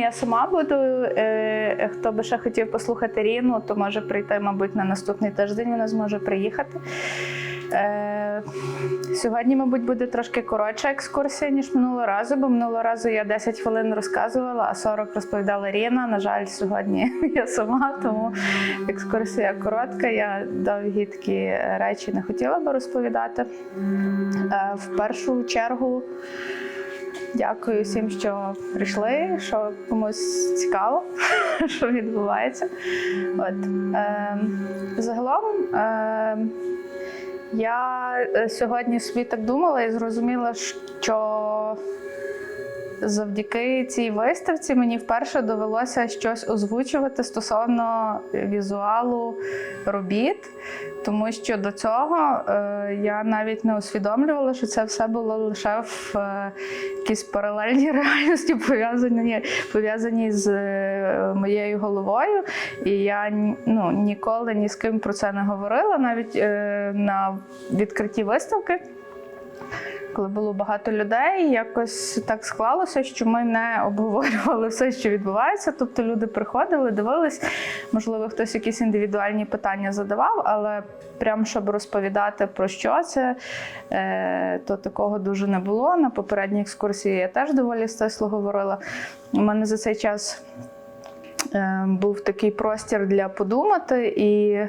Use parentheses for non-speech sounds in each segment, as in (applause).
я сама буду. Е, Хто би ще хотів послухати Ріну, то може прийти, мабуть, на наступний тиждень вона зможе приїхати. Е, Сьогодні, мабуть, буде трошки коротша екскурсія, ніж минулого разу, бо минулого разу я 10 хвилин розказувала, а 40 розповідала Ріна. На жаль, сьогодні (laughs) я сама, тому екскурсія коротка. Я довгі такі речі не хотіла би розповідати. Е, В першу чергу. Дякую всім, що прийшли, що комусь цікаво, (laughs) що відбувається. От. Е, загалом е, я сьогодні собі так думала і зрозуміла, що завдяки цій виставці мені вперше довелося щось озвучувати стосовно візуалу робіт, тому що до цього е, я навіть не усвідомлювала, що це все було лише в е, якійсь паралельній (laughs) реальності, пов'язані, пов'язані з е, моєю головою. І я ну, ніколи ні з ким про це не говорила, навіть на відкритті виставки коли було багато людей, якось так склалося, що ми не обговорювали все, що відбувається. Тобто люди приходили, дивились, можливо, хтось якісь індивідуальні питання задавав, але прям щоб розповідати про що це, е, то такого дуже не було. На попередній екскурсії я теж доволі стисло говорила. У мене за цей час е, був такий простір для подумати і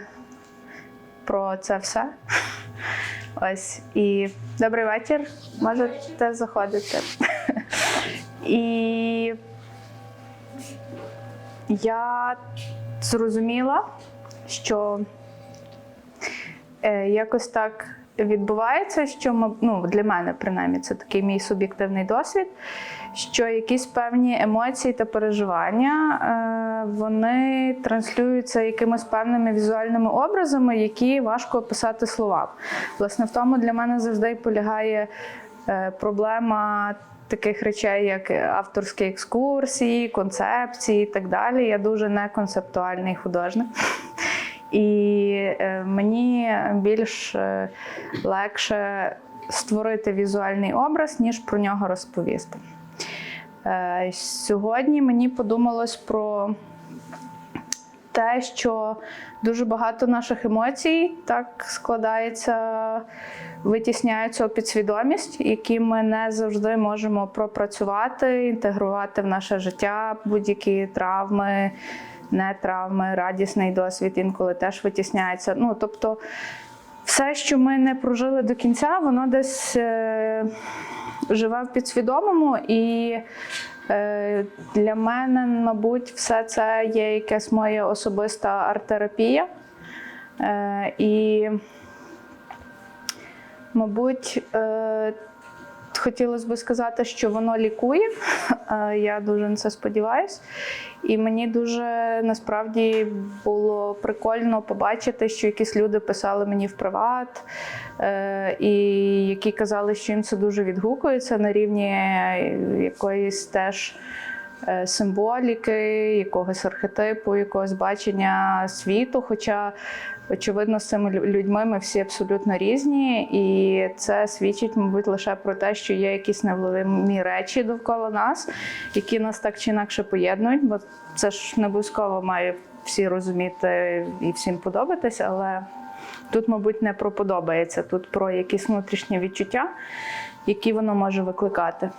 про це все. Ось і добрий вечір. Можете заходити. І я зрозуміла, що е, якось так відбувається, що ми, ну, для мене, принаймні, це такий мій суб'єктивний досвід, що якісь певні емоції та переживання е, вони транслюються якимись певними візуальними образами, які важко описати словами. Власне, в тому для мене завжди полягає е, проблема. Таких речей, як авторські екскурсії, концепції і так далі. Я дуже неконцептуальний художник. І е, мені більш е, легше створити візуальний образ, ніж про нього розповісти. Е, Сьогодні мені подумалось про те, що дуже багато наших емоцій так складається, витісняються у підсвідомість, які ми не завжди можемо пропрацювати, інтегрувати в наше життя, будь-які травми, не травми, радісний досвід інколи теж витісняється. Ну, тобто, все, що ми не прожили до кінця, воно десь е, живе в підсвідомому і. Е, Для мене, мабуть, все це є якась моя особиста арт-терапія. Е, І, мабуть, е, хотілося б сказати, що воно лікує. Е, Я дуже на це сподіваюся. І мені дуже насправді було прикольно побачити, що якісь люди писали мені в приват, е, і які казали, що їм це дуже відгукується на рівні якоїсь теж е, символіки, якогось архетипу, якогось бачення світу. Хоча, очевидно, з цими людьми ми всі абсолютно різні, і це свідчить, мабуть, лише про те, що є якісь невловимі речі довкола нас, які нас так чи інакше поєднують, бо це ж не обов'язково має всі розуміти і всім подобатись, але тут, мабуть, не про подобається, тут про якісь внутрішні відчуття, які воно може викликати.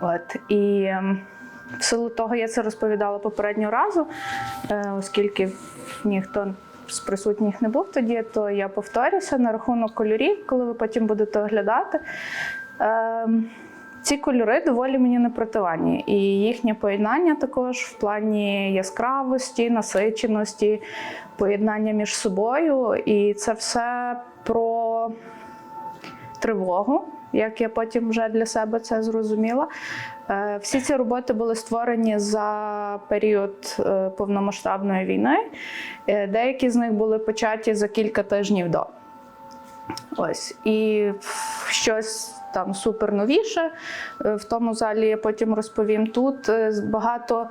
От і ем, в силу того я це розповідала попереднього разу, е, оскільки ніхто з присутніх не був тоді, то я повторюся на рахунок кольорів, коли ви потім будете оглядати. Ем, Ці кольори доволі мені не противанні, і їхнє поєднання також в плані яскравості, насиченості, поєднання між собою. І це все про тривогу, як я потім вже для себе це зрозуміла. Е, Всі ці роботи були створені за період е, повномасштабної війни. Е, Деякі з них були початі за кілька тижнів до. Ось і щось там супер новіше. е, В тому залі я потім розповім тут е, багато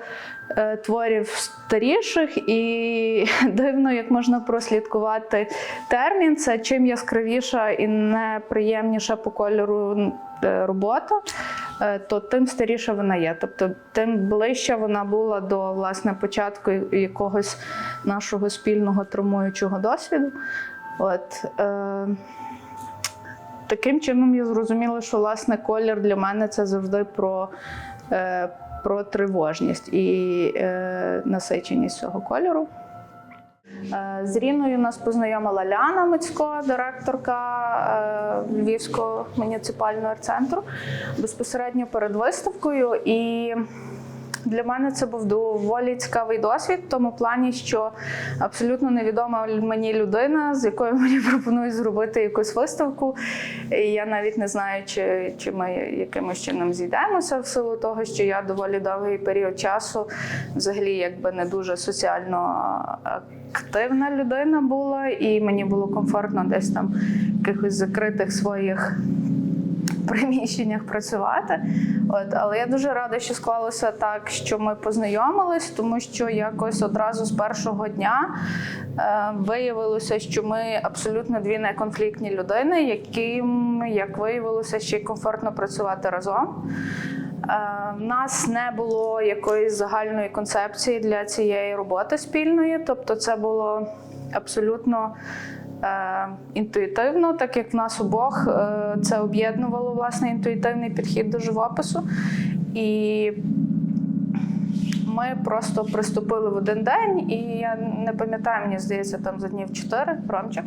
е, творів старіших, і (laughs) дивно, як можна прослідкувати термін. Це чим яскравіша і неприємніша по кольору робота. то тим старіша вона є. Тобто, тим ближче вона була до власне початку якогось нашого спільного травмуючого досвіду. От, е, таким чином я зрозуміла, що власне колір для мене це завжди про, е, про тривожність і е, насиченість цього кольору. Е, З Ріною нас познайомила Ляна Мицько, директорка е, Львівського муніципального арт-центру, безпосередньо перед виставкою. І для мене це був доволі цікавий досвід, в тому плані, що абсолютно невідома мені людина, з якою (laughs) мені пропонують зробити якусь виставку. І я навіть не знаю, чи, чи ми якимось чином зійдемося в силу того, що я доволі довгий період часу взагалі якби не дуже соціально активна людина була, і мені було комфортно десь там в якихось закритих своїх приміщеннях працювати. От, але я дуже рада, що склалося так, що ми познайомились, тому що якось одразу з першого дня е, виявилося, що ми абсолютно дві неконфліктні людини, яким, як виявилося, ще й комфортно працювати разом. У нас не було якоїсь загальної концепції для цієї роботи спільної, тобто це було абсолютно е, інтуїтивно, так як в нас обох е, це об'єднувало власне інтуїтивний підхід до живопису. І ми просто приступили в один день, і я не пам'ятаю, мені здається, там за днів чотири Ромчик.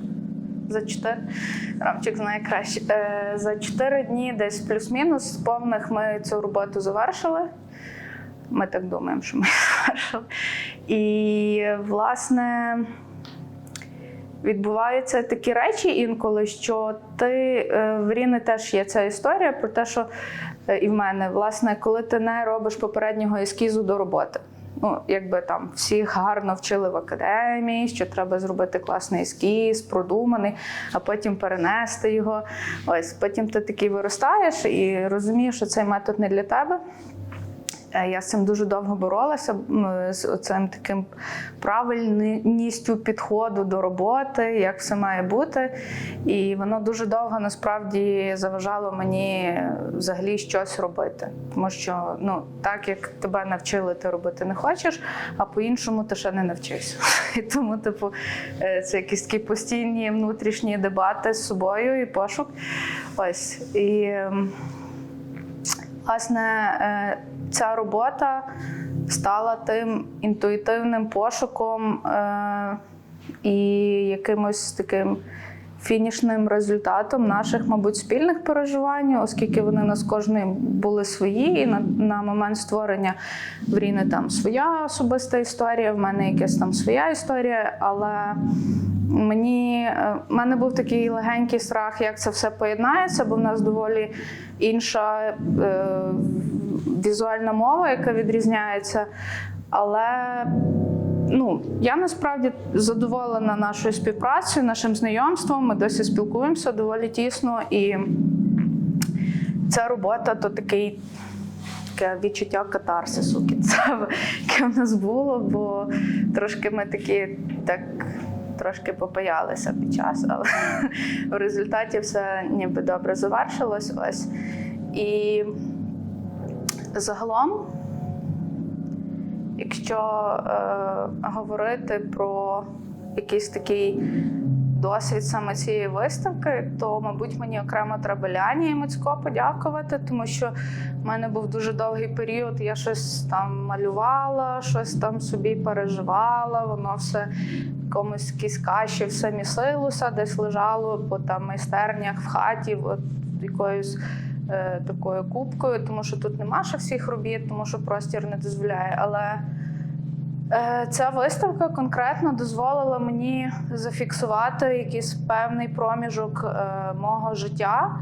За чотири Ромчик знає краще. Е, за чотири дні, десь плюс-мінус, повних ми цю роботу завершили. Ми так думаємо, що ми (laughs) завершили. І, власне, відбуваються такі речі інколи, що ти е, в Ріни теж є ця історія про те, що е, і в мене, власне, коли ти не робиш попереднього ескізу до роботи. Ну, якби там всіх гарно вчили в академії, що треба зробити класний ескіз, продуманий, а потім перенести його. Ось потім ти такий виростаєш і розумієш, що цей метод не для тебе. Е, Я з цим дуже довго боролася з цим таким правильністю підходу до роботи, як все має бути. І воно дуже довго насправді заважало мені взагалі щось робити. Тому що ну, так як тебе навчили, ти робити не хочеш, а по-іншому ти ще не навчився. (laughs) І тому, типу, е, це якісь такі постійні внутрішні дебати з собою і пошук. Ось. І Власне, е, ця робота стала тим інтуїтивним пошуком е, і якимось таким фінішним результатом наших, мабуть, спільних переживань, оскільки вони у нас кожної були свої, і на, на момент створення в Ріни там своя особиста історія, в мене якась там своя історія, але Мені е, в мене був такий легенький страх, як це все поєднається, бо в нас доволі інша е, візуальна мова, яка відрізняється. Але ну, я насправді задоволена нашою співпрацею, нашим знайомством. Ми досі спілкуємося доволі тісно. І ця робота то такий. Таке відчуття катарсису кінцеве, (laughs) яке в нас було, бо трошки ми такі так трошки попаялися під час, але в результаті все ніби добре завершилось. Ось. І загалом, якщо е, говорити про якийсь такий досвід саме цієї виставки, то, мабуть, мені окремо треба Ляні Мицько подякувати, тому що в мене був дуже довгий період. Я щось там малювала, щось там собі переживала, воно все якомусь якійсь каші все місилося, десь лежало по там майстернях в хаті, от якоюсь. е, Такою кубкою, тому що тут нема ще всіх робіт, тому що простір не дозволяє. Але Е, Ця виставка конкретно дозволила мені зафіксувати якийсь певний проміжок е, мого життя,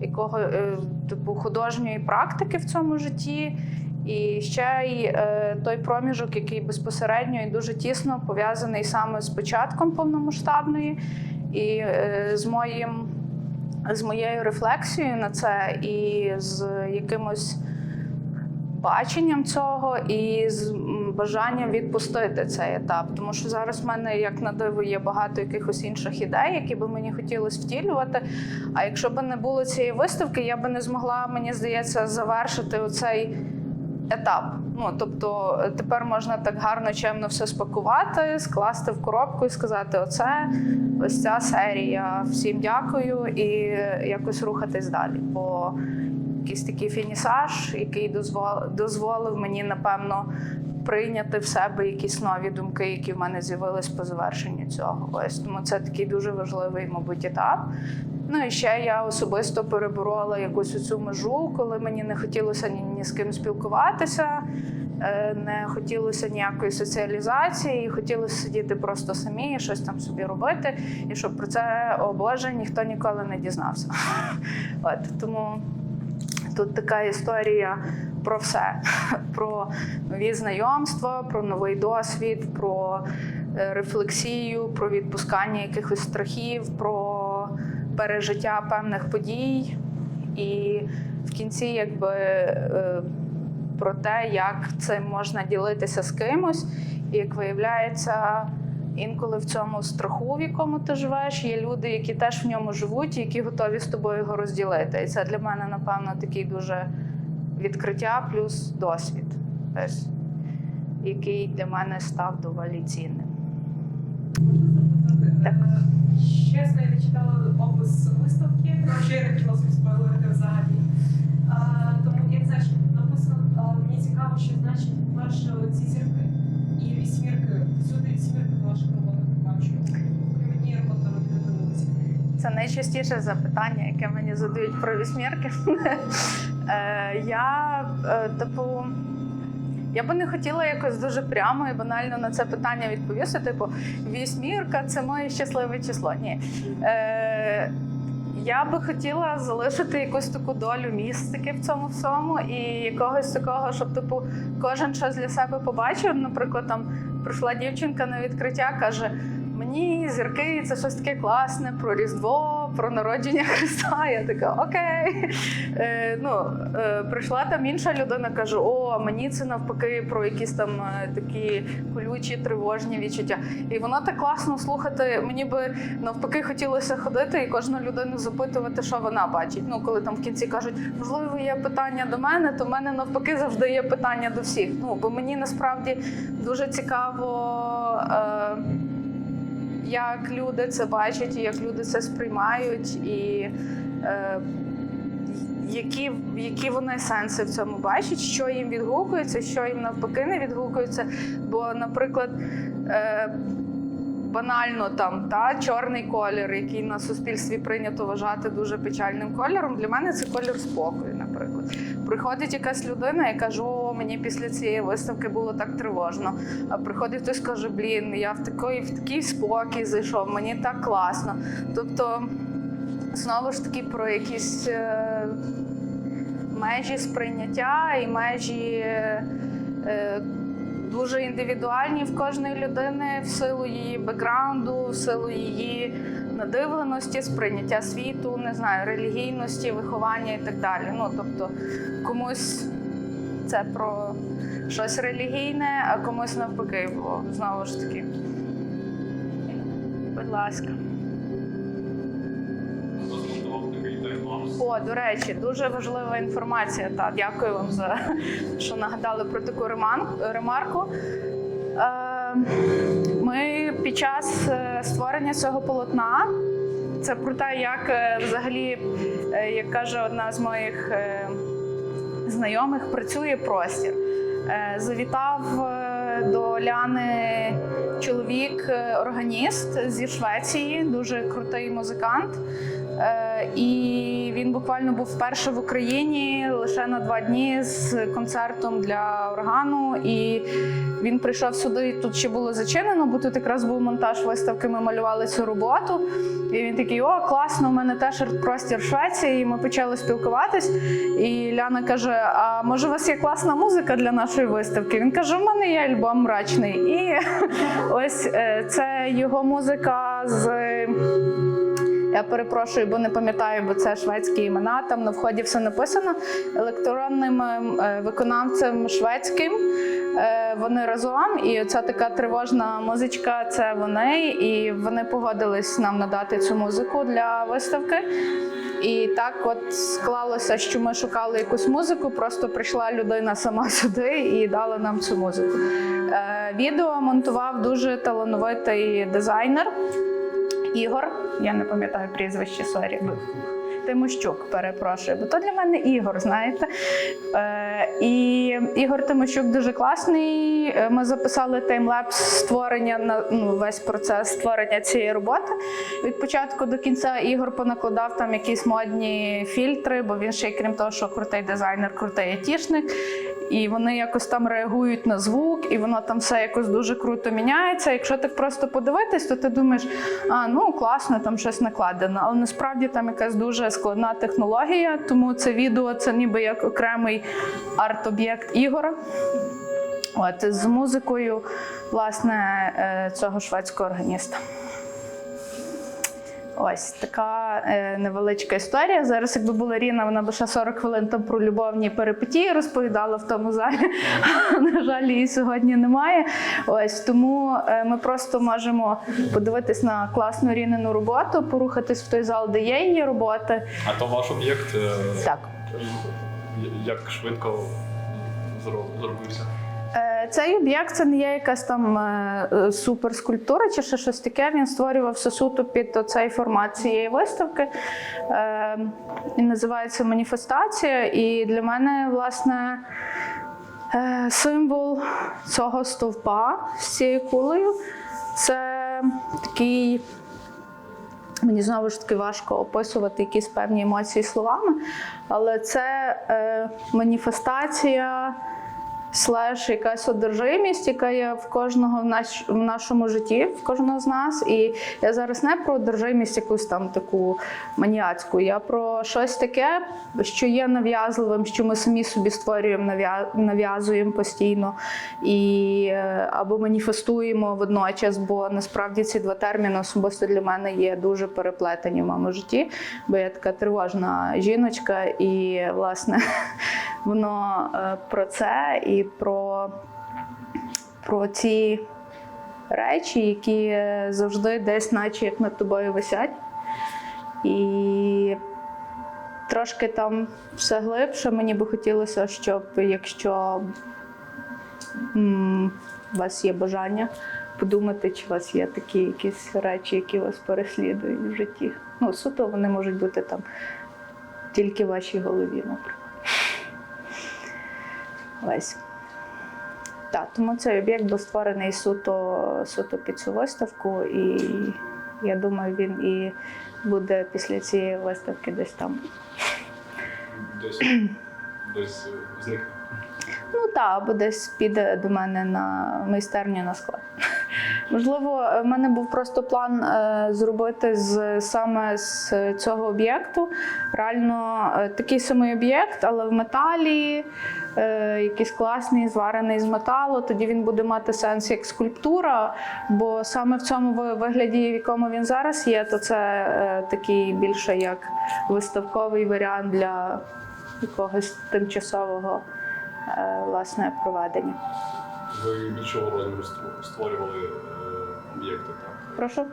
якого е, типу художньої практики в цьому житті. І ще й е, той проміжок, який безпосередньо і дуже тісно пов'язаний саме з початком повномасштабної, і е, з моїм з моєю рефлексією на це, і з якимось баченням цього, і з бажанням відпустити цей етап. Тому що зараз в мене, як на диво, є багато якихось інших ідей, які би мені хотілося втілювати. А якщо б не було цієї виставки, я би не змогла, мені здається, завершити оцей етап. Ну тобто е, тепер можна так гарно чемно все спакувати, скласти в коробку і сказати: оце ось ця серія. Всім дякую, і якось рухатись далі. Бо якийсь такий фінісаж, який дозволив, мені, напевно, прийняти в себе якісь нові думки, які в мене з'явились по завершенню цього. Ось тому це такий дуже важливий, мабуть, етап. Ну і ще я особисто переборола якусь цю межу, коли мені не хотілося ні, ні з ким спілкуватися, е, не хотілося ніякої соціалізації, хотілося сидіти просто самі і щось там собі робити, і щоб про це, о Боже, ніхто ніколи не дізнався. (laughs) От тому тут така історія про все: (laughs) про нові знайомства, про новий досвід, про е, рефлексію, про відпускання якихось страхів, про пережиття певних подій, і в кінці, якби е, про те, як цим можна ділитися з кимось, і як виявляється. Інколи в цьому страху, в якому ти живеш, є люди, які теж в ньому живуть, які готові з тобою його розділити. І це для мене, напевно, такий дуже відкриття плюс досвід, ось, який для мене став доволі цінним. Так. Чесно, я не читала опис виставки, тому я не хотіла спойлерити взагалі. Тому як знаєш, написано, мені цікаво, що значить перше ці зірки вісьмірки. Всюди вісьмірки в ваших роботах бачу. Крім однієї роботи. Це найчастіше запитання, яке мені задають про вісьмірки. (laughs) Е, Я, е, типу, я би не хотіла якось дуже прямо і банально на це питання відповісти. Типу, вісьмірка це моє щасливе число. Ні. Е, Я би хотіла залишити якусь таку долю містики в цьому всьому і якогось такого, щоб типу кожен щось для себе побачив. Наприклад, там прийшла дівчинка на відкриття, каже: мені зірки це щось таке класне про Різдво, про народження Христа. Я така окей. Е, ну, е, прийшла там інша людина, каже: О, мені це навпаки про якісь там е, такі колючі, тривожні відчуття. І воно так класно слухати. Мені би навпаки хотілося ходити і кожну людину запитувати, що вона бачить. Ну, коли там в кінці кажуть, можливо, є питання до мене, то в мене навпаки завжди є питання до всіх. Ну, бо мені насправді дуже цікаво. Е, як люди це бачать, і як люди це сприймають, і е, які, які вони сенси в цьому бачать, що їм відгукується, що їм навпаки не відгукується. Бо, наприклад, е, банально там та чорний колір, який на суспільстві прийнято вважати дуже печальним кольором, для мене це колір спокою, наприклад. Приходить якась людина і каже, о, мені після цієї виставки було так тривожно. А приходить хтось каже, блін, я в такий, в такий спокій зайшов, мені так класно. Тобто, знову ж таки, про якісь е, межі сприйняття і межі. Е, Дуже індивідуальні в кожної людини в силу її бекграунду, в силу її надивленості, сприйняття світу, не знаю, релігійності, виховання і так далі. Ну тобто комусь це про щось релігійне, а комусь навпаки, бо знову ж таки. Будь ласка. О, до речі, дуже важлива інформація. Та дякую вам за що нагадали про таку ремарку. Ми під час е, створення цього полотна. Це про те, як е, взагалі, е, як каже одна з моїх знайомих, працює простір. Завітав до Ляни чоловік, е, органіст зі Швеції, дуже крутий музикант. І він буквально був вперше в Україні лише на два дні з концертом для органу. І він прийшов сюди. Тут ще було зачинено, бо тут якраз був монтаж виставки. Ми малювали цю роботу. І він такий: О, класно, у мене теж арт-простір в Швеції. І ми почали спілкуватись. І Ляна каже: А може, у вас є класна музика для нашої виставки? Він каже: У мене є альбом мрачний. І (laughs) ось е, це його музика з Я перепрошую, бо не пам'ятаю, бо це шведські імена. Там на вході все написано електронним е, виконавцем шведським. Е, Вони разом, і ця така тривожна музичка. Це вони, і вони погодились нам надати цю музику для виставки. І так от склалося, що ми шукали якусь музику, просто прийшла людина сама (laughs) сюди і дала нам цю музику. Е, Відео монтував дуже талановитий дизайнер Ігор. Я не пам'ятаю прізвище, сорі. Тимощук, перепрошую, бо то для мене Ігор, знаєте. Е, і Ігор Тимощук дуже класний. Е, Ми записали таймлепс створення на ну, весь процес створення цієї роботи. Від початку до кінця Ігор понакладав там якісь модні фільтри, бо він ще крім того, що крутий дизайнер, крутий айтішник. І вони якось там реагують на звук, і воно там все якось дуже круто міняється. Якщо так просто подивитись, то ти думаєш, а ну класно, там щось накладено. Але насправді там якась дуже складна технологія, тому це відео це ніби як окремий арт-об'єкт Ігора. От з музикою, власне, е, цього шведського органіста. Ось така е, невеличка історія. Зараз, якби була Ріна, вона б ще 40 хвилин там про любовні перипетії розповідала в тому залі. На жаль, її сьогодні немає. Ось тому е, ми просто можемо подивитись на класну Рінину роботу, порухатись в той зал, де є її роботи. А то ваш об'єкт е, Так. як швидко зро- зробився? Е, Цей об'єкт це не є якась там е, суперскульптура чи ще щось таке. Він створювався суто під цей формат цієї виставки. Е, Він називається Маніфестація. І для мене, власне, символ цього стовпа з цією кулею це такий. Мені знову ж таки важко описувати якісь певні емоції словами, але це е, маніфестація слеш якась одержимість, яка є в кожного в, наш, в нашому житті, в кожного з нас. І я зараз не про одержимість якусь там таку маніацьку, я про щось таке, що є нав'язливим, що ми самі собі створюємо, нав'язуємо постійно і е, або маніфестуємо водночас, бо насправді ці два терміни особисто для мене є дуже переплетені в моєму житті, бо я така тривожна жіночка, і власне (laughs) воно е, про це і про, про ці речі, які завжди десь, наче як над тобою висять. І трошки там все глибше. Мені би хотілося, щоб якщо у вас є бажання подумати, чи у вас є такі якісь речі, які вас переслідують в житті. Ну, суто вони можуть бути там тільки в вашій голові, наприклад. Ось. Так, тому цей об'єкт був створений суто, суто під цю виставку, і я думаю, він і буде після цієї виставки десь там. Десь десь е. Ну так, або десь піде до мене на майстерню на склад. Можливо, в мене був просто план е, зробити з саме з цього об'єкту реально е, такий самий об'єкт, але в металі, е, якийсь класний, зварений з металу. Тоді він буде мати сенс як скульптура, бо саме в цьому вигляді, в якому він зараз є, то це е, такий більше як виставковий варіант для якогось тимчасового е, власне проведення. Ви більшого розміру ство- створювали е, об'єкти, так? Прошу.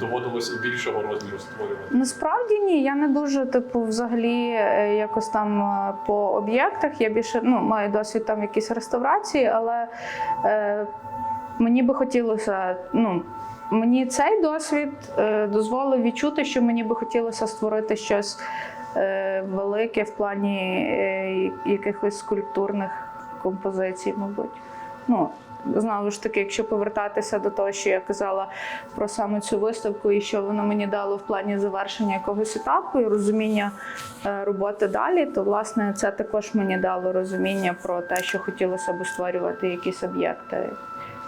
Доводилось і більшого розміру створювати. Насправді ні, я не дуже типу взагалі е, якось там е, по об'єктах. Я більше ну, маю досвід там якісь реставрації, але е, мені би хотілося, ну. Мені цей досвід е, дозволив відчути, що мені би хотілося створити щось е, велике в плані е, якихось скульптурних композицій, мабуть. Ну, знову ж таки, якщо повертатися до того, що я казала про саме цю виставку і що воно мені дало в плані завершення якогось етапу і розуміння е, роботи далі, то власне це також мені дало розуміння про те, що хотілося б створювати якісь об'єкти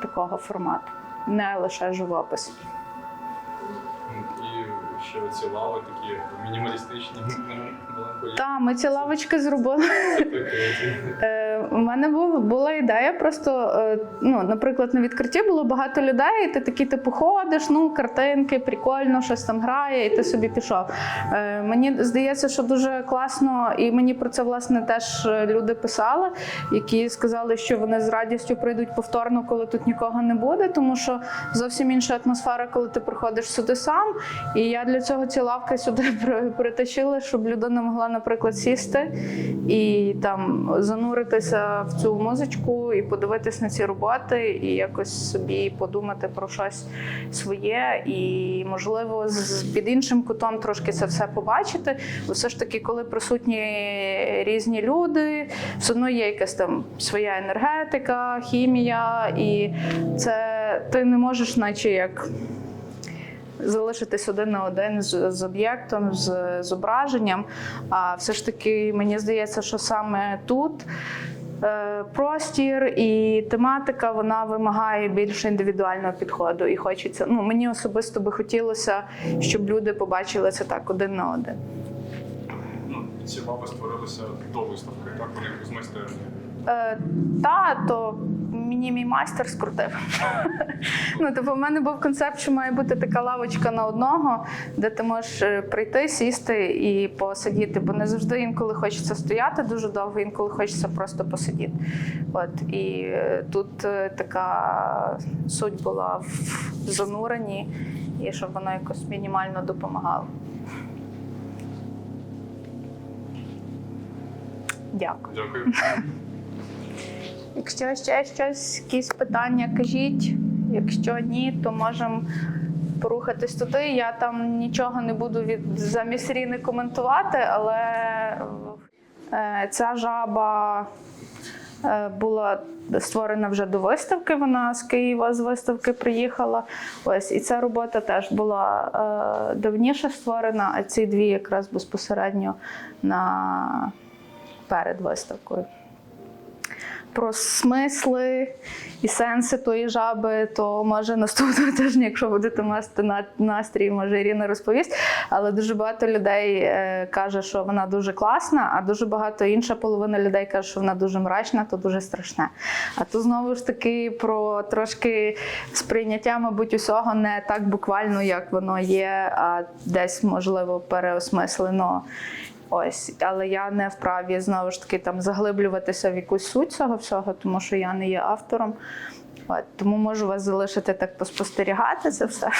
такого формату, не лише живопис. Ще ці лави такі мінімалістичні. меланхолічні. Та ми ці лавочки зробили. Е, у мене була ідея просто, е, ну, наприклад, на відкритті було багато людей, і ти такий типу ходиш, ну, картинки, прикольно, щось там грає, і ти собі пішов. Е, Мені здається, що дуже класно, і мені про це власне теж люди писали, які сказали, що вони з радістю прийдуть повторно, коли тут нікого не буде, тому що зовсім інша атмосфера, коли ти приходиш сюди сам. І я для цього ці лавки сюди (laughs) при- притащила, щоб людина могла, наприклад, сісти і там зануритися в цю музичку і подивитись на ці роботи, і якось собі подумати про щось своє, і можливо з під іншим кутом трошки це все побачити. Бо все ж таки, коли присутні різні люди, все одно є якась там своя енергетика, хімія, і це ти не можеш, наче як залишитись один на один з, з об'єктом, з зображенням. А все ж таки, мені здається, що саме тут. е, Простір і тематика вона вимагає більш індивідуального підходу. І хочеться. Ну мені особисто би хотілося, щоб люди побачили це так один на один. Ну, ці лави створилися до виставки, так? Вони з майстерні. Е, та, то мені мій майстер скрутив. (laughs) ну, типу, в мене був концепт, що має бути така лавочка на одного, де ти можеш е, прийти, сісти і посидіти. Бо не завжди інколи хочеться стояти дуже довго, інколи хочеться просто посидіти. От і е, тут е, така суть була в зануренні, і щоб воно якось мінімально допомагало. Дякую. Дякую. Якщо ще щось, якісь питання, кажіть. Якщо ні, то можемо порухатись туди. Я там нічого не буду від замість Ріни коментувати, але е, ця жаба е, була створена вже до виставки. Вона з Києва з виставки приїхала. Ось і ця робота теж була е, давніше створена, а ці дві якраз безпосередньо на перед виставкою про смисли і сенси тої жаби, то може наступного (laughs) тижня, якщо будете мати настрій, може Ірина розповість. Але дуже багато людей е, каже, що вона дуже класна, а дуже багато інша половина людей каже, що вона дуже мрачна, то дуже страшне. А тут знову ж таки про трошки сприйняття, мабуть, усього не так буквально, як воно є, а десь можливо переосмислено. Ось, але я не вправі знову ж таки там заглиблюватися в якусь суть цього всього, тому що я не є автором. От, тому можу вас залишити так поспостерігати це все.